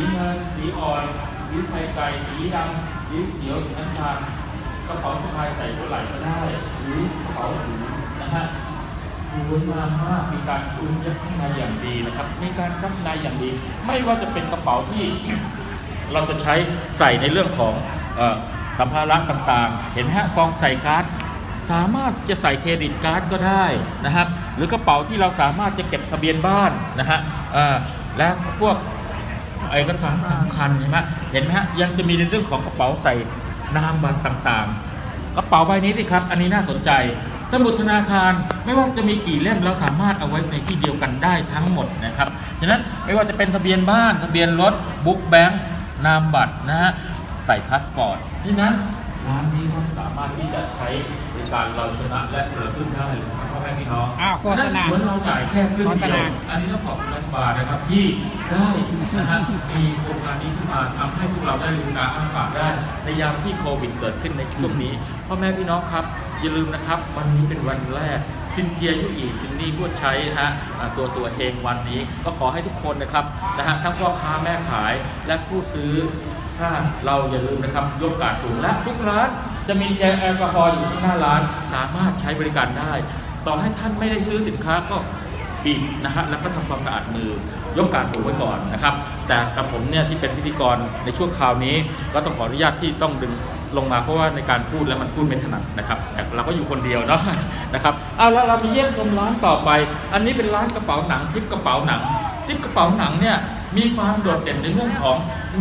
สีเงิน สีอ่อน สีไข่ไก่ สีดำสีเขียว สีน้ำตาลกระเป๋าสะพายใส่หัวไหล่ก็ได้ หรือกระเป๋าถือนะฮะสวยงามมากมีการอุ้มยัดข้างในอย่างดีนะครับ มีการซักในอย่างดี ไม่ว่าจะเป็นกระเป๋าที่เราจะใช้ใส่ในเรื่องของสัมภาระต่างๆ เห็นไหมฮะกองใส่การ์ดสามารถจะใส่เครดิตการ์ดก็ได้นะครับ หรือกระเป๋าที่เราสามารถจะเก็บทะเบียนบ้านนะฮะและพวก เอกสารสำคัญเห็นไหมเห็นไหมฮะยังจะมีในเรื่องของกระเป๋าใส่นามบัตรต่างๆ กระเป๋าใบนี้สิครับ อันนี้น่าสนใจสมุดธนาคารไม่ว่าจะมีกี่เล่มเราสามารถเอาไว้ในที่เดียวกันได้ทั้งหมดนะครับฉะนั้นไม่ว่าจะเป็นทะเบียนบ้านทะเบียนรถบุ๊กแบงค์นามบัตรนะฮะใส่พาสปอร์ตฉะนั้นร้านนี้ก็สามารถที่จะใช้บริการเราชนะและคนละครึ่งได้เลยครับ พ่อแม่พี่น้องอ้าวโฆษณาเหมือนเราจ่ายแค่ครึ่งโฆษเดียณาวอันนี้ต้องขอบคุณรัฐบาลนะครับที่ได้นะฮะมีโครงการนี้ขึ้นมาทำให้พวกเราได้ลืมตาอ้าปากได้ในยามที่โควิดเกิดขึ้นในช่วงนี้พ่อแม่พี่น้องครับอย่าลืมนะครับวันนี้เป็นวันแรกซินเจียยุอีซินนี่พูดใช้นะฮะอ่าตัวตัวเองวันนี้ก็ขอให้ทุกคนนะครับนะฮะทั้งพ่อค้าแม่ขายและผู้ซื้อถ้าเราอย่าลืมนะครับยกกาดสูงและทุกร้านจะมีแจลแอลกอฮอล์อยู่ที่หน้าร้าน สามารถใช้บริการได้ ต่อให้ท่านไม่ได้ซื้อสินค้าก็บีบนะฮะแล้วก็ทำความสะอาดมือยกการถูไว้ก่อนนะครับ แต่กับผมเนี่ยที่เป็นพิธีกรในช่วงคราวนี้ ก็ต้องขออนุญาตที่ต้องดึงลงมาเพราะว่าในการพูดแล้วมันพูดไม่ถนัดนะครับแต่เราก็อยู่คนเดียวเนาะนะครับเอาแล้วเรามีเยี่ยมชมร้านต่อไป อันนี้เป็นร้านกระเป๋าหนังทิปกระเป๋าหนังทิปกระเป๋าหนังเนี่ยมีความโดดเด่นในเรื่องของ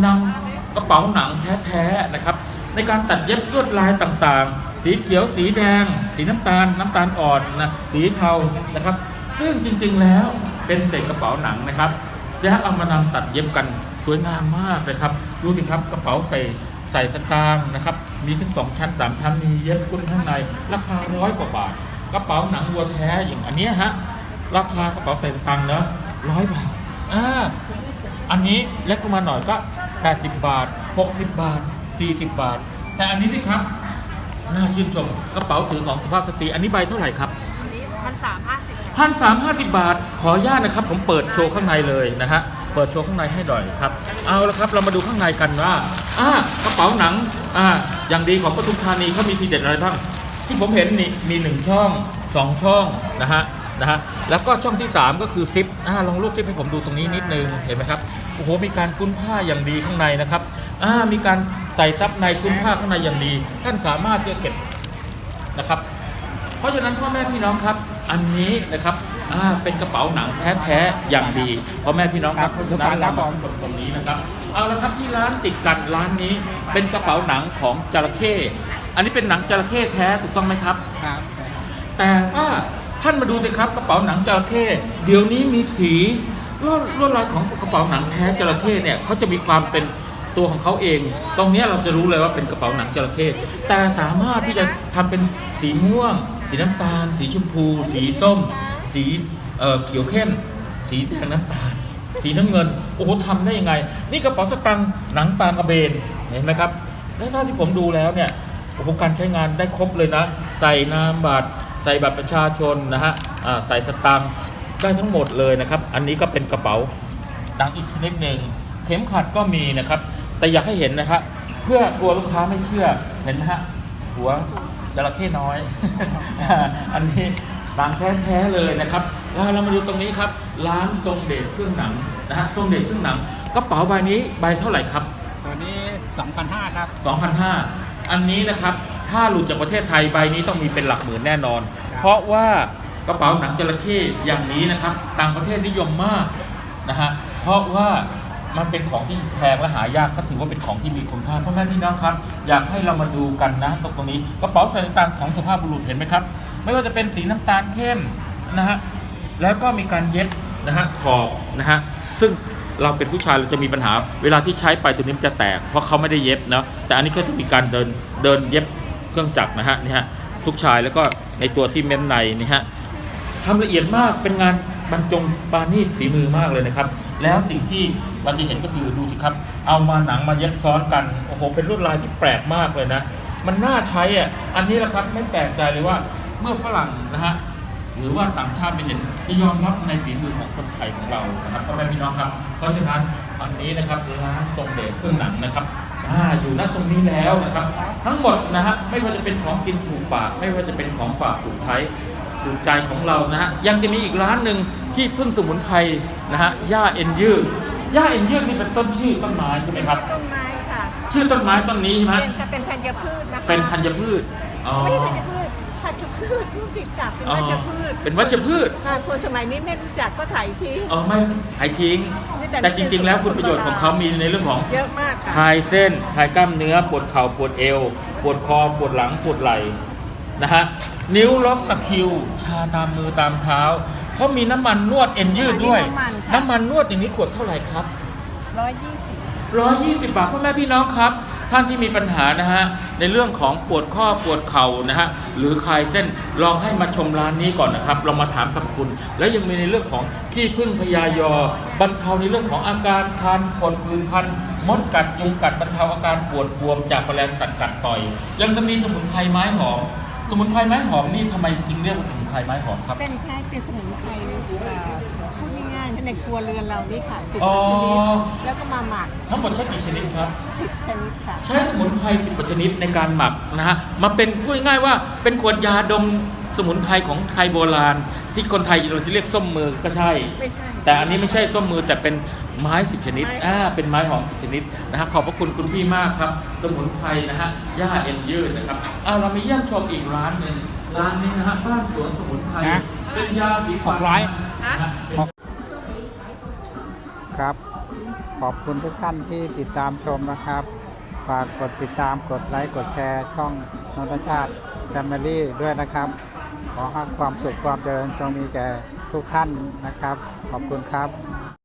นำกระเป๋าหนังแท้ๆนะครับในการตัดเย็บลวดลายต่างๆ สีเขียวสีแดง สีน้ำตาลน้ำตาลอ่อนนะสีเทานะครับ ซึ่งจริงๆแล้วเป็นเศษกระเป๋าหนังนะครับจะเอามานำตัดเย็บกันสวยงามมากเลยครับดูสิครับกระเป๋าใส่ใส่สตางค์นะครับ มีทั้งสองชั้นสามชั้นมีเย็บกุ้นข้างใน ราคาร้อยกว่าบาท กระเป๋าหนังวัวแท้อย่างอันนี้ฮะราคากระเป๋าใส่สตางค์เนอะร้อยบาทอ่าอันนี้เล็กลงมาหน่อยก็ 80 บาท 60 บาท 40 บาท แต่อันนี้นี่ครับ น่าชื่นชมกระเป๋าถือของสุภาพสตรีอันนี้ใบเท่าไหร่ครับอันนี้พันสามห้าสิบพันสามห้าสิบบาท ขออนุญาตนะครับ ผมเปิดโชว์ข้างในเลยนะฮะเปิดโชว์ข้างในให้หน่อยครับ เอาละครับเรามาดูข้างในกันว่าอ่ากระเป๋าหนังอ่าอย่างดีของปทุมธานีเขามีทีเด็ดอะไรบ้างที่ผมเห็นนี่มีหนึ่งช่องสองช่องนะฮะนะฮะแล้วก็ช่องที่ 3 ก็คือซิปอ่าลองรูปซิปให้ผมดูตรงนี้นิดนึงเห็นไหมครับโอ้โหมีการคุ้นผ้าอย่างดีข้างในนะครับ อ่ามีการใส่ซับในคุ้นผ้าข้างในอย่างดี ท่านสามารถที่จะเก็บนะครับ เพราะฉะนั้นพ่อแม่พี่น้องครับ อันนี้นะครับอ่าเป็นกระเป๋าหนังแท้ๆอย่างดีพ่อแม่พี่น้องครับครับเพาะฉะนั้นครับผมตรงตรงนี้นะครับ เอาละครับที่ร้านติดกันร้านนี้ เป็นกระเป๋าหนังของจระเข้อันนี้เป็นหนังจระเข้แท้ถูกต้องไหมครับ ครับ แต่ว่าท่านมาดูสิครับกระเป๋าหนังจระเข้เดี๋ยวนี้มีสีลวดลวดลายของกระเป๋าหนังแท้จระเข้เนี่ยเขาจะมีความเป็น ตัวของเขาเอง ตรงนี้เราจะรู้เลยว่าเป็นกระเป๋าหนังจระเข้แต่สามารถที่จะทำเป็นสีม่วง สีน้ำตาล สีชมพู สีส้ม สีเขียวเข้ม สีแดงน้ำตาล สีน้ำเงิน โอ้โหทำได้ยังไง นี่กระเป๋าสตังค์หนังปลากระเบนเห็นไหมครับแล้วเท่าที่ผมดูแล้วเนี่ยโอ้โหการใช้งานได้ครบเลยนะ ใส่นามบัตร ใส่บัตรประชาชนนะฮะใส่สตังค์ได้ทั้งหมดเลยนะครับ อันนี้ก็เป็นกระเป๋าดังอีกชนิดหนึ่ง เข็มขัดก็มีนะครับ แต่อยากให้เห็นนะครับเพื่อกลัวลูกค้าไม่เชื่อเห็นไหมฮะหัวจระเข้น้อย อันนี้ดังแท้ๆเลยนะครับแล้วเรามาดูตรงนี้ครับร้านทรงเดชเครื่องหนังนะฮะทรงเดชเครื่องหนังกระเป๋าใบนี้ใบเท่าไหร่ครับตัวนี้2,500ครับ2,500อันนี้นะครับถ้าหลุดจากประเทศไทยใบนี้ต้องมีเป็นหลักหมื่นแน่นอนครับเพราะว่ากระเป๋าหนังจระเข้อย่างนี้นะครับ ต่างประเทศนิยมมากนะฮะเพราะว่า มันเป็นของที่แพงและหายากก็ถือว่าเป็นของที่มีคุณค่าพ่อแม่พี่น้องครับ อยากให้เรามาดูกันนะตรงตรงนี้กระเป๋าใส่ต่างของสุภาพบุรุษเห็นไหมครับ ไม่ว่าจะเป็นสีน้ำตาลเข้มนะฮะแล้วก็มีการเย็บนะฮะขอบนะฮะซึ่งเราเป็นผู้ชายเราจะมีปัญหา เวลาที่ใช้ไปตัวนี้มันจะแตก เพราะเขาไม่ได้เย็บเนาะแต่อันนี้เขาจะมีการเดินเดินเย็บเครื่องจักรนะฮะนี่ฮะทุกชายแล้วก็ในตัวที่เม้มในนี่ฮะทำละเอียดมากเป็นงานบรรจงปานีตฝีมือมากเลยนะครับ แล้วสิ่งที่ เราจะเห็นก็คือดูสิครับ เอามาหนังมาเย็บซ้อนกัน โอ้โห เป็นลวดลายที่แปลกมากเลยนะ มันน่าใช้อะ อันนี้แหละครับไม่แปลกใจเลยว่าเมื่อฝรั่งนะฮะหรือว่าต่างชาติไปเห็นจะยอมรับในฝีมือของคนไทยของเรานะครับพ่อแม่พี่น้องครับ เพราะฉะนั้นอันนี้นะครับร้านทรงเดชเครื่องหนังนะครับอ่าอยู่ณตรงนี้แล้วนะครับ ทั้งหมดนะฮะไม่ว่าจะเป็นของกินถูกปาก ไม่ว่าจะเป็นของฝากถูกใช้ถูกใจของเรานะฮะยังจะมีอีกร้านหนึ่งที่พึ่งสมุนไพรนะฮะย่าเอ็นยืด ย่าเอ็นยืดนี่เป็นต้นชื่อต้นไม้ใช่ไหมครับ ต้นไม้ค่ะชื่อต้นไม้ต้นนี้ใช่ไหมเป็นเป็นธัญพืชนะคะเป็นธัญพืชอ๋อไม่ใช่ธัญพืชพัชพืชผู้ผิดกับเป็นอ๋อวัชพืชเป็นวัชพืชอ่าคนสมัยนี้ไม่รู้จักก็ถ่ายทิ้งเออไม่หายทิ้งแต่แต่จริง ๆ แล้วคุณประโยชน์ของเขามีในเรื่องของเยอะมากค่ะคลายเส้นคลายกล้ามเนื้อปวดเข่าปวดเอว ปวดคอปวดหลังปวดไหล่นะฮะนิ้วล็อกตะคริว ชาตามมือตามเท้า เขามีน้ำมันนวดเอ็นยืดด้วยอันนี้น้ำมันค่ะ น้ำมันนวดอย่างนี้ขวดเท่าไหร่ครับ ร้อยยี่สิบ 120 บาทพ่อแม่พี่น้องครับ ท่านที่มีปัญหานะฮะ ในเรื่องของปวดข้อปวดเข่านะฮะ หรือคลายเส้นลองให้มาชมร้านนี้ก่อนนะครับ ลองมาถามสรรพคุณ แล้วยังมีในเรื่องของขี้พึ่งพยายอ บรรเทาในเรื่องของอาการคันปวดพื้นคันมดกัดยุงกัดบรรเทาอาการปวดบวมจากแมลงสัตว์กัดต่อย ยังจะมีสมุนไพรไม้หอม สมุนไพรไม้หอมนี่ทำไมจึงเรียกว่าสมุนไพรไม้หอมครับ เป็นแค่เป็นสมุนไพรเอ่อพูดง่ายๆในครัวเรือนเรานี่ค่ะสิบอ๋อชนิดแล้วก็มาหมักทั้งหมดใช้กี่ชนิดครับ สิบชนิดค่ะ ใช้สมุนไพรสิบกว่าชนิดในการหมักนะฮะมาเป็นพูดง่ายๆว่าเป็นขวดยาดมสมุนไพรของไทยโบราณ ที่คนไทยเราจะเรียกส้มมือก็ใช่ ไม่ใช่แต่อันนี้ไม่ใช่ส้มมือแต่เป็น ไม้สิบชนิดไม้อ่าเป็นไม้หอมสิบชนิดนะฮะขอบพระคุณคุณพี่มากครับ สมุนไพรนะฮะย่าเอ็นยืดนะครับอ่าเรามีเยี่ยมชมอีกร้านหนึ่งร้านนี้นะฮะบ้านสวนสมุนไพรนะ เป็นยาสีฟันหกร้อย นะฮะเป็น ครับ ขอบคุณทุกท่านที่ติดตามชมนะครับ ฝากกดติดตามกดไลค์กดแชร์ช่องนนทชาติแฟมิลี่ด้วยนะครับ ขอให้ความสุขความเจริญจงมีแก่ทุกท่านนะครับ ขอบคุณครับ